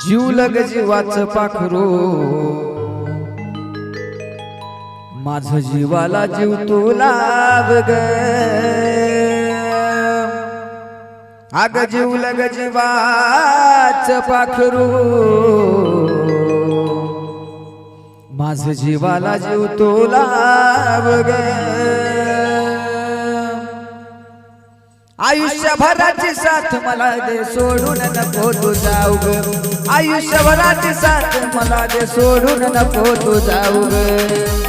जीव लग जीवाच पाखरू माझ जीवाला जीव तुला ग. अग जीव लग जीवाच पाखरू. माझ जीवाला जीव तुला ग. आयुष्यभराची साथ मला दे सोडून नको तू जाऊ ग. आयुष्यभराची साथ मला दे सोडून नको तू जाऊ ग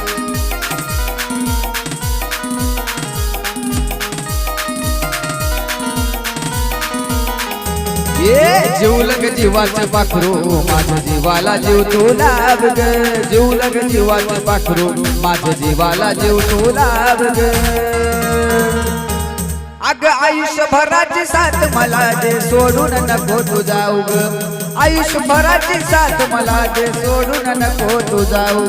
ये जीवलग जीवाचं पाखरू माझं जीवाला जीव तू लाभ ग. जीवलग जीवाचं पाखरू माझं जीवाला जीव तू लाभ ग. अग आयुष्यभराची साथ मला दे सोडून नको तू जाऊ ग आयुष्यभराची साथ मला दे सोडून नको तू जाऊ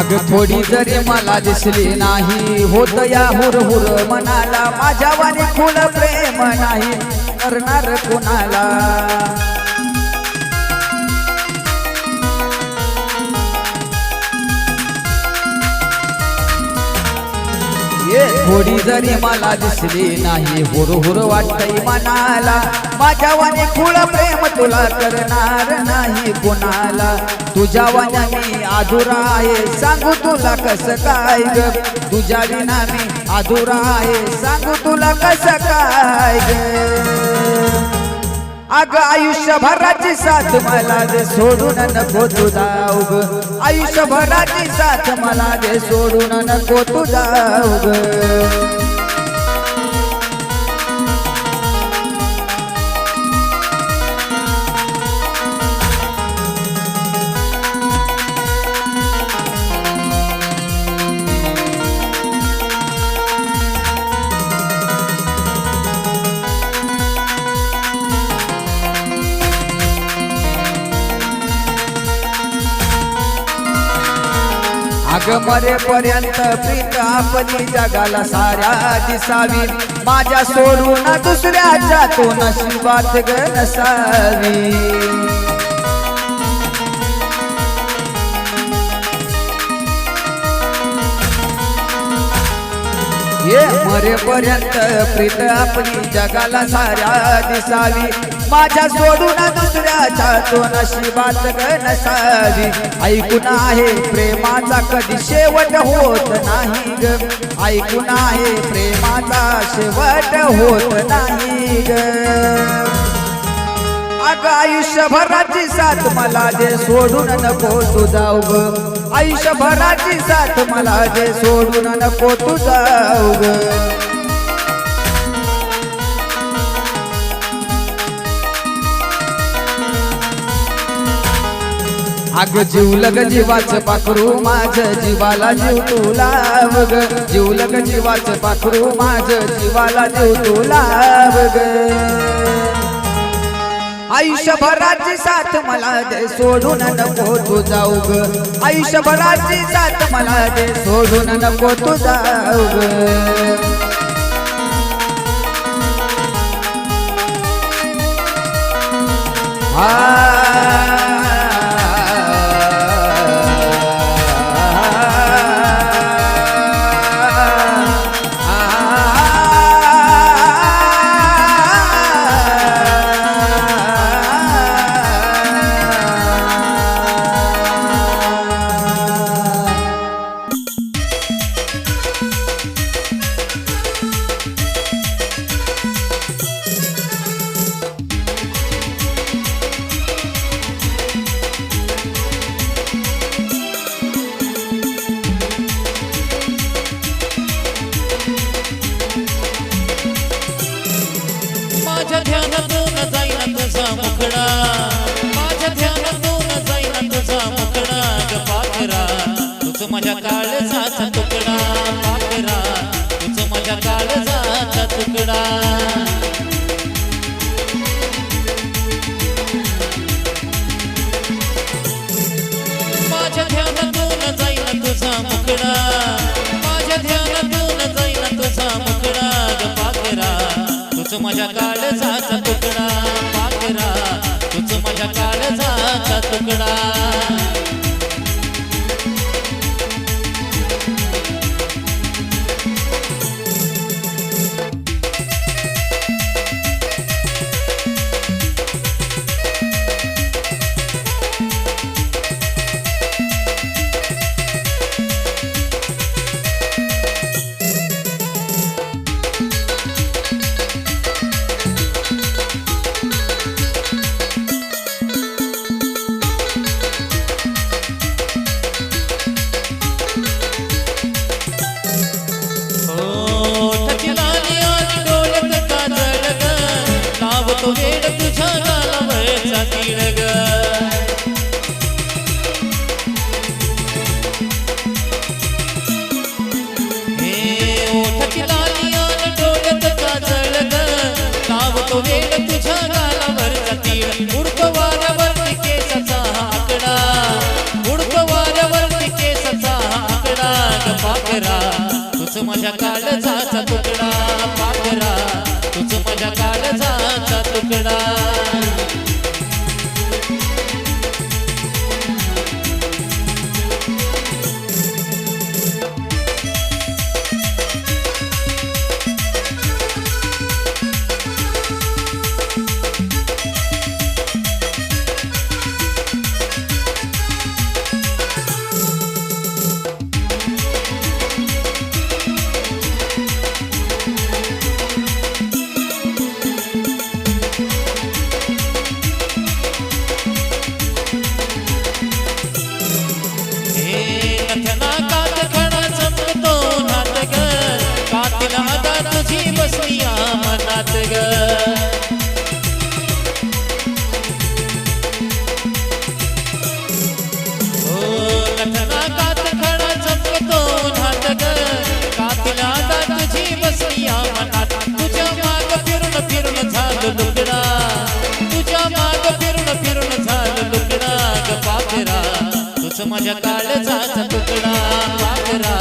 अग थोडी जरी मला दिसली नाही होत या हुरहुर मनाला माझ्या वाणी खुल प्रेम नाही करणार कुणाला. थोडी जरी मला दिसली नाही हुर हुर वाटतय मनाला. माझ्या वाणी खुळ प्रेम तुला करणार नाही कोणाला. तुझ्या वाण्याने अधुरा आहे सांगू तुला कस काय ग? तुझ्या विना मी अधुरा आहे सांगू तुला कस काय ग? अग आयुष्यभराची साथ मला दे सोडून नको तुझा उग. आयुष्यभराची साथ मला दे सोडून नको तुझा उग. मरेपर्यंत प्रीत आपली जगाला साऱ्या दिसावी माझ्या सोडून दुसऱ्याच्या तो नशिबात ग नसावी ये मरेपर्यंत प्रीत आपली जगाला साऱ्या दिसावी माझ्या सोडून दुसऱ्याच्या तो नशिबात नसावी ऐकून आहे प्रेमाचा कधी शेवट होत नाही ग. ऐकून आहे प्रेमाचा शेवट होत नाही ग. अग आयुष्यभराची साथ मला जे सोडून नको तू जाऊ ग आयुष्यभराची साथ मला जे सोडून नको तू जाऊ ग अग जीव लग जीवाच पाखरू माझ जीवाला जीव तू लाव ग जीव लग जीवाच पाखरू माझ जीवाला जीव तू लाव ग आयुष्यभराची साथ मला दे सोडून नको तू जाऊ ग. आयुष्यभराची साथ मला दे सोडून नको तू जाऊ ग. Ah रे रब छाना लमे साथी नगर माझ्या काळ जात तुकडा पाखरा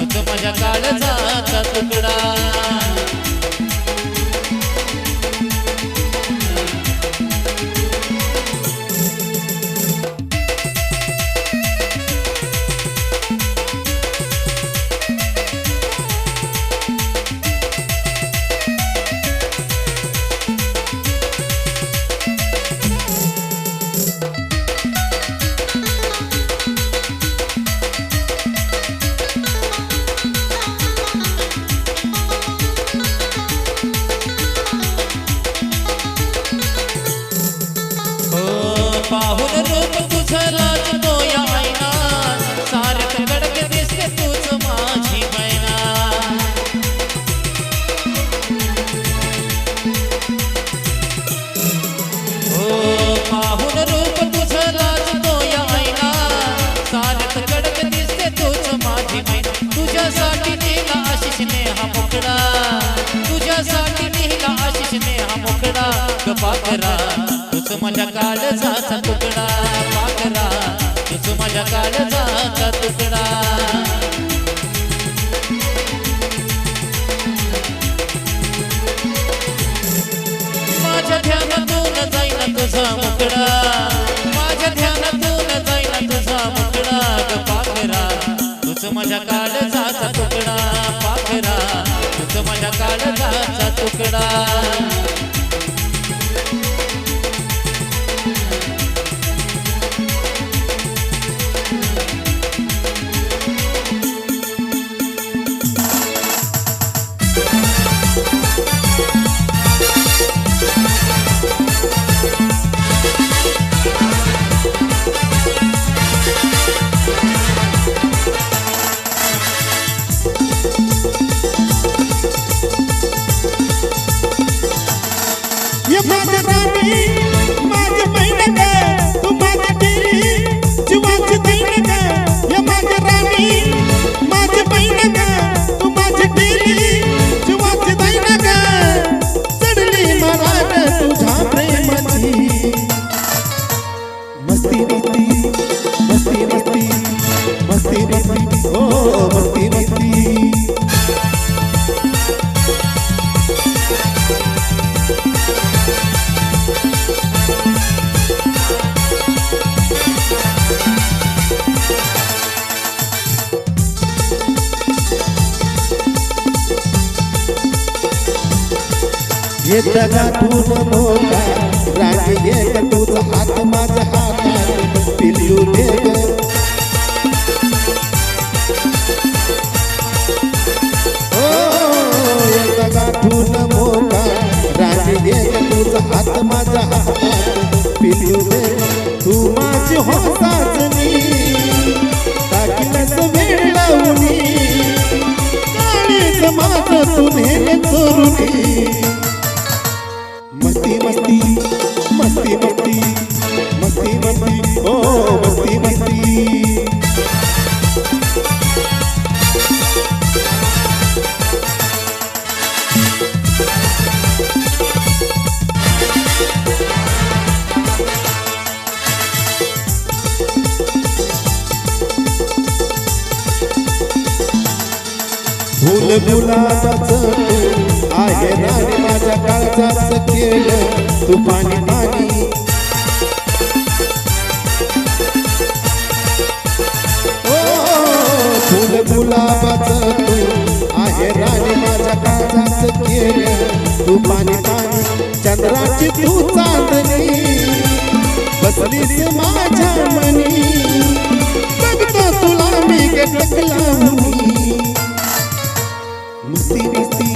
तू माझ्या काळजाचा तुकडा me. येत गाठून मोठा राणी एक तुझा हात माझ्या हातात पिल्लू दे ग. ओ, येत मोठा राणी एक तुझा हात माझ्या हातात पिल्लू दे तू माझी होतात साजनी टाकीलस वेळ लावणी काळीच माझं चोरुनी फुल गुलाबाचं तू आहे राणी माझ्या काळजाचं केलं तू पाणी. पाणी फुल गुलाबाचं तू आहे राणी माझ्या काळजाचं केलं तू पाणी. पाणी चंद्राची तू चांदणी बसलीस माझ्या मनी. बघता तुला मी गटकला मुनी मस्ती मस्ती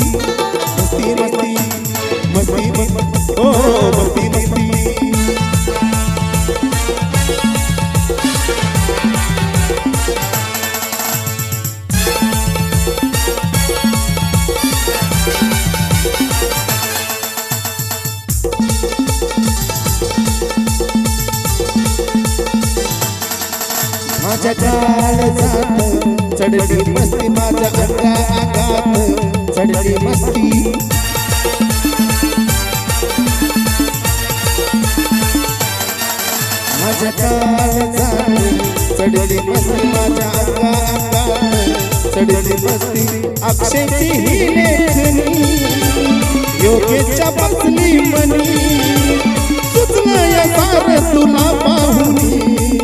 मस्ती मस्ती मस्ती मस्ती ओ मस्ती मस्ती माझ्या जात चढली मस्ती माझ्या अंगात चढली मस्ती. माझ्या काळ चढली मस्ती माझ्या अंगात चढली मस्ती अक्षयची ही लेखनी योगेच्या बसली मनी सुचलं या सार तुला पाहुनी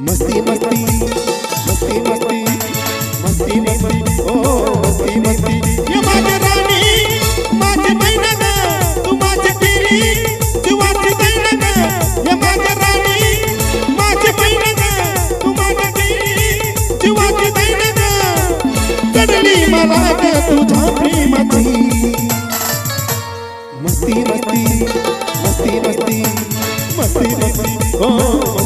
मस्ती मस्ती. चढली मला ग तुझ्या प्रेमाची मस्ती मस्ती मस्ती मस्ती मस्ती मस्ती ओ